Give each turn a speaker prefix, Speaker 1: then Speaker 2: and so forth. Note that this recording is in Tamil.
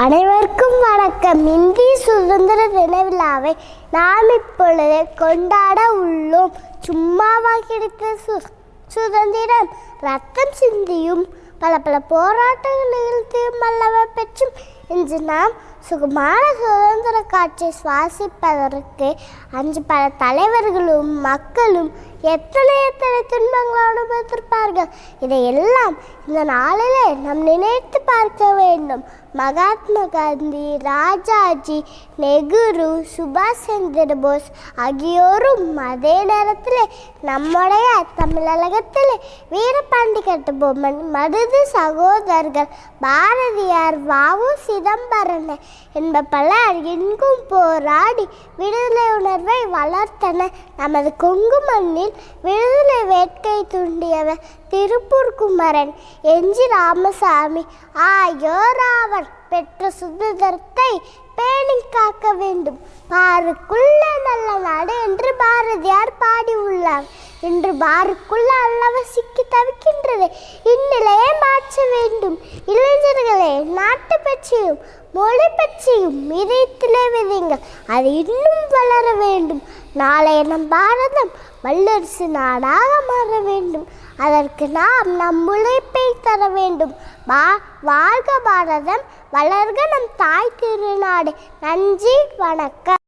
Speaker 1: அனைவருக்கும் வணக்கம். இந்திய சுதந்திர தின விழாவை நாம் இப்பொழுது கொண்டாட உள்ளோம். சும்மாவா கிடைத்த சு சுதந்திரம் ரத்தம் சிந்தியும் பல பல போராட்டங்கள் நிகழ்த்தியும் அல்லவா பெற்றும் இன்று நாம் சுகமான சுதந்திர காற்றை சுவாசிப்பதற்கு அன்று பல தலைவர்களும் மக்களும் எத்தனை எத்தனை துன்பங்களை அனுபவித்திருப்பார்கள்? இதையெல்லாம் இந்த நாளிலே நம் நினைத்து பார்க்க வேண்டும். மகாத்மா காந்தி ராஜாஜி நெகுரு சுபாஷ் சந்திர போஸ் ஆகியோரும் அதே நேரத்தில் நம்முடைய தமிழகத்தில் வீரபாண்டி கட்டபொம்மன் மருது சகோதரர்கள் பாரதியார் வாவு சிதம்பரன் என்ப பலர் எங்கும் போராடி விடுதலை உணர்வை வளர்த்தன நமது கொங்கு மண்ணில் விடுதலை வேட்கை தூண்டியவர் திருப்பூர் குமரன் எஞ்சி ராமசாமி. ஆயோராவர் பெற்ற சுதந்திரத்தை பேணி காக்க வேண்டும். பாருக்குள்ள நல்ல நாடு என்று பாரதியார் பாடியுள்ளார். இன்று பாருக்குள்ள அல்லவ சிக்கி தவிக்கின்றது. இந்நிலையை மாற்ற வேண்டும். இளைஞர் நாட்டு பற்றியும் மொழி பற்றியும் இதயத்திலே விதைங்கள் அது இன்னும் வளர வேண்டும். நாளைய நம் பாரதம் வல்லரசு நாடாக மாற வேண்டும். அதற்கு நாம் நம் உழைப்பை தர வேண்டும். வா வாழ்க பாரதம். வளர்க நம் தாய் திருநாடு. நன்றி வணக்கம்.